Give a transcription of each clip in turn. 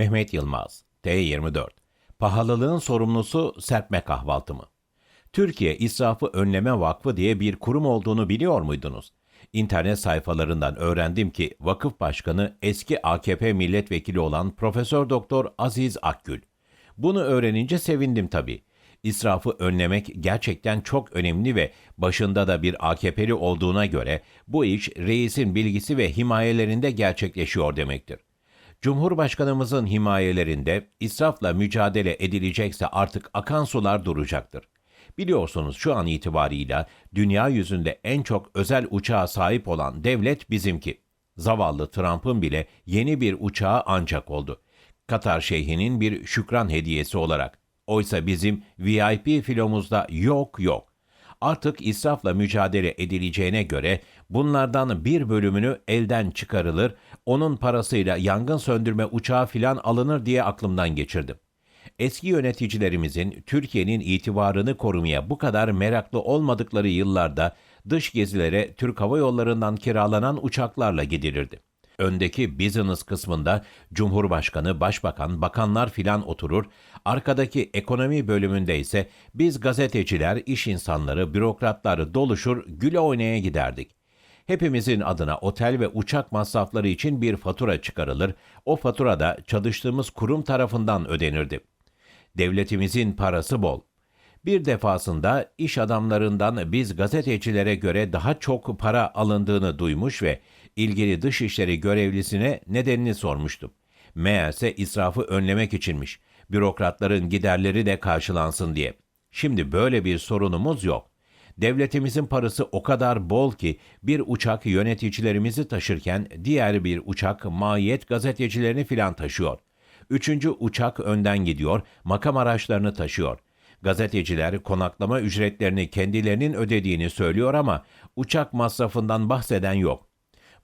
Mehmet Yılmaz, T24. Pahalılığın sorumlusu serpme kahvaltı mı? Türkiye İsrafı Önleme Vakfı diye bir kurum olduğunu biliyor muydunuz? İnternet sayfalarından öğrendim ki vakıf başkanı eski AKP milletvekili olan Profesör Doktor Aziz Akgül. Bunu öğrenince sevindim tabii. İsrafı önlemek gerçekten çok önemli ve başında da bir AKP'li olduğuna göre bu iş reisin bilgisi ve himayelerinde gerçekleşiyor demektir. Cumhurbaşkanımızın himayelerinde israfla mücadele edilecekse artık akan sular duracaktır. Biliyorsunuz şu an itibarıyla dünya yüzünde en çok özel uçağa sahip olan devlet bizimki. Zavallı Trump'ın bile yeni bir uçağı ancak oldu. Katar şeyhinin bir şükran hediyesi olarak. Oysa bizim VIP filomuzda yok yok. Artık israfla mücadele edileceğine göre bunlardan bir bölümünü elden çıkarılır, onun parasıyla yangın söndürme uçağı filan alınır diye aklımdan geçirdim. Eski yöneticilerimizin Türkiye'nin itibarını korumaya bu kadar meraklı olmadıkları yıllarda dış gezilere Türk Hava Yolları'ndan kiralanan uçaklarla gidilirdi. Öndeki business kısmında Cumhurbaşkanı, Başbakan, bakanlar filan oturur, arkadaki ekonomi bölümünde ise biz gazeteciler, iş insanları, bürokratları doluşur, güle oynaya giderdik. Hepimizin adına otel ve uçak masrafları için bir fatura çıkarılır, o fatura da çalıştığımız kurum tarafından ödenirdi. Devletimizin parası bol. Bir defasında iş adamlarından biz gazetecilere göre daha çok para alındığını duymuş ve ilgili dışişleri görevlisine nedenini sormuştum. Meğerse israfı önlemek içinmiş. Bürokratların giderleri de karşılansın diye. Şimdi böyle bir sorunumuz yok. Devletimizin parası o kadar bol ki bir uçak yöneticilerimizi taşırken diğer bir uçak mahiyet gazetecilerini filan taşıyor. Üçüncü uçak önden gidiyor, makam araçlarını taşıyor. Gazeteciler konaklama ücretlerini kendilerinin ödediğini söylüyor ama uçak masrafından bahseden yok.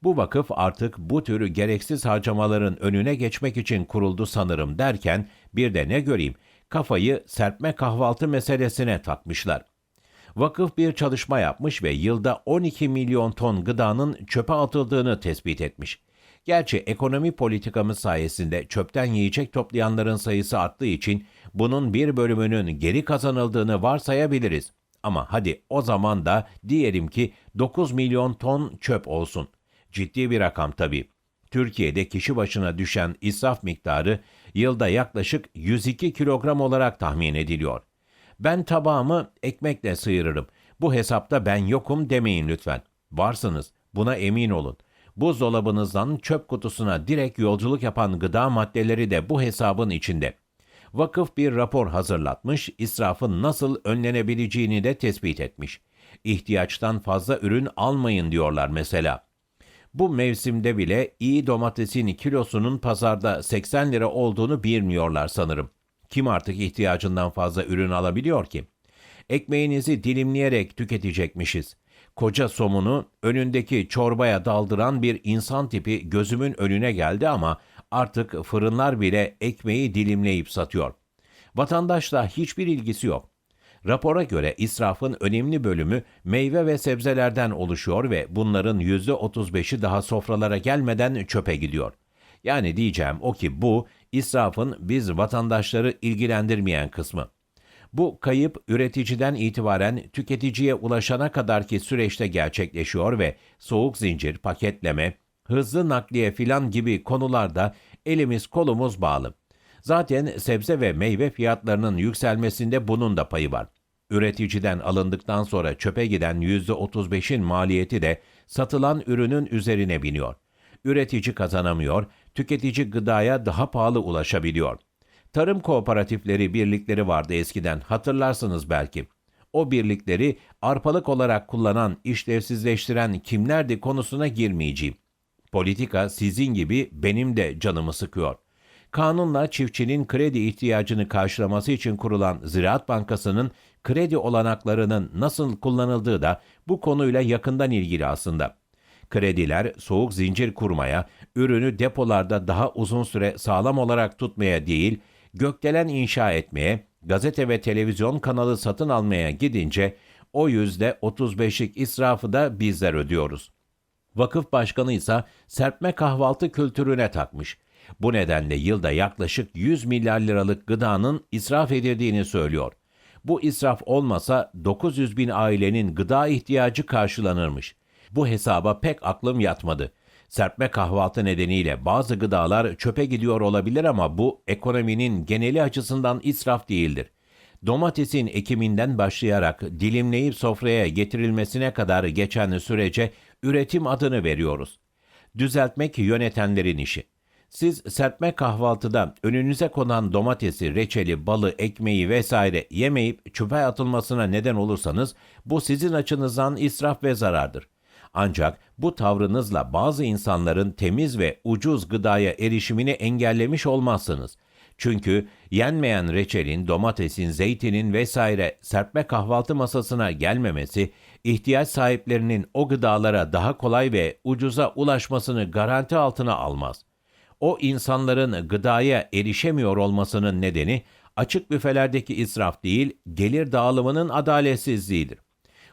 Bu vakıf artık bu tür gereksiz harcamaların önüne geçmek için kuruldu sanırım derken bir de ne göreyim kafayı serpme kahvaltı meselesine takmışlar. Vakıf bir çalışma yapmış ve yılda 12 milyon ton gıdanın çöpe atıldığını tespit etmiş. Gerçi ekonomi politikamız sayesinde çöpten yiyecek toplayanların sayısı arttığı için bunun bir bölümünün geri kazanıldığını varsayabiliriz. Ama hadi o zaman da diyelim ki 9 milyon ton çöp olsun. Ciddi bir rakam tabii. Türkiye'de kişi başına düşen israf miktarı yılda yaklaşık 102 kilogram olarak tahmin ediliyor. Ben tabağımı ekmekle sıyırırım. Bu hesapta ben yokum demeyin lütfen. Varsınız, buna emin olun. Buzdolabınızdan çöp kutusuna direkt yolculuk yapan gıda maddeleri de bu hesabın içinde. Vakıf bir rapor hazırlatmış, israfın nasıl önlenebileceğini de tespit etmiş. İhtiyaçtan fazla ürün almayın diyorlar mesela. Bu mevsimde bile iyi domatesin kilosunun pazarda 80 lira olduğunu bilmiyorlar sanırım. Kim artık ihtiyacından fazla ürün alabiliyor ki? Ekmeğinizi dilimleyerek tüketecekmişiz. Koca somunu önündeki çorbaya daldıran bir insan tipi gözümün önüne geldi ama artık fırınlar bile ekmeği dilimleyip satıyor. Vatandaşla hiçbir ilgisi yok. Rapora göre israfın önemli bölümü meyve ve sebzelerden oluşuyor ve bunların %35'i daha sofralara gelmeden çöpe gidiyor. Yani diyeceğim o ki bu israfın biz vatandaşları ilgilendirmeyen kısmı. Bu kayıp üreticiden itibaren tüketiciye ulaşana kadarki süreçte gerçekleşiyor ve soğuk zincir, paketleme, hızlı nakliye filan gibi konularda elimiz kolumuz bağlı. Zaten sebze ve meyve fiyatlarının yükselmesinde bunun da payı var. Üreticiden alındıktan sonra çöpe giden %35'in maliyeti de satılan ürünün üzerine biniyor. Üretici kazanamıyor, tüketici gıdaya daha pahalı ulaşabiliyor. Tarım kooperatifleri birlikleri vardı eskiden hatırlarsınız belki. O birlikleri arpalık olarak kullanan, işlevsizleştiren kimlerdi konusuna girmeyeceğim. Politika sizin gibi benim de canımı sıkıyor. Kanunla çiftçinin kredi ihtiyacını karşılaması için kurulan Ziraat Bankası'nın kredi olanaklarının nasıl kullanıldığı da bu konuyla yakından ilgili aslında. Krediler soğuk zincir kurmaya, ürünü depolarda daha uzun süre sağlam olarak tutmaya değil, gökdelen inşa etmeye, gazete ve televizyon kanalı satın almaya gidince o yüzde 35'lik israfı da bizler ödüyoruz. Vakıf başkanı ise serpme kahvaltı kültürüne takmış. Bu nedenle yılda yaklaşık 100 milyar liralık gıdanın israf edildiğini söylüyor. Bu israf olmasa 900 bin ailenin gıda ihtiyacı karşılanırmış. Bu hesaba pek aklım yatmadı. Serpme kahvaltı nedeniyle bazı gıdalar çöpe gidiyor olabilir ama bu ekonominin geneli açısından israf değildir. Domatesin ekiminden başlayarak dilimleyip sofraya getirilmesine kadar geçen sürece üretim adını veriyoruz. Düzeltmek yönetenlerin işi. Siz serpme kahvaltıda önünüze konan domatesi, reçeli, balı, ekmeği vesaire yemeyip çöpe atılmasına neden olursanız bu sizin açınızdan israf ve zarardır. Ancak bu tavrınızla bazı insanların temiz ve ucuz gıdaya erişimini engellemiş olmazsınız. Çünkü yenmeyen reçelin, domatesin, zeytinin vesaire serpme kahvaltı masasına gelmemesi, ihtiyaç sahiplerinin o gıdalara daha kolay ve ucuza ulaşmasını garanti altına almaz. O insanların gıdaya erişemiyor olmasının nedeni açık büfelerdeki israf değil, gelir dağılımının adaletsizliğidir.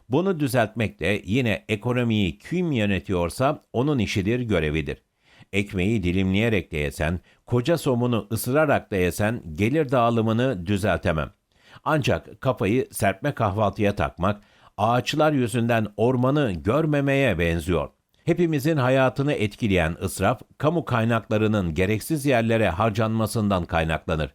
Bunu düzeltmek de yine ekonomiyi kim yönetiyorsa onun işidir, görevidir. Ekmeği dilimleyerek de yesen, koca somunu ısırarak da yesen gelir dağılımını düzeltemem. Ancak kafayı serpme kahvaltıya takmak, ağaçlar yüzünden ormanı görmemeye benziyor. Hepimizin hayatını etkileyen ısraf, kamu kaynaklarının gereksiz yerlere harcanmasından kaynaklanır.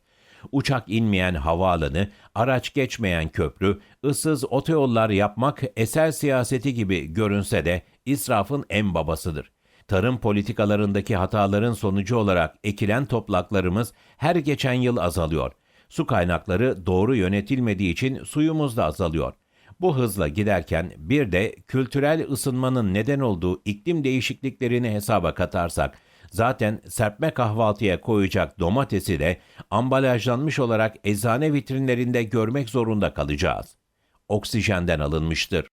Uçak inmeyen havaalanı, araç geçmeyen köprü, ıssız otoyollar yapmak eser siyaseti gibi görünse de israfın en babasıdır. Tarım politikalarındaki hataların sonucu olarak ekilen toplaklarımız her geçen yıl azalıyor. Su kaynakları doğru yönetilmediği için suyumuz da azalıyor. Bu hızla giderken bir de kültürel ısınmanın neden olduğu iklim değişikliklerini hesaba katarsak zaten serpme kahvaltıya koyacak domatesi de ambalajlanmış olarak eczane vitrinlerinde görmek zorunda kalacağız. Oksijenden alınmıştır.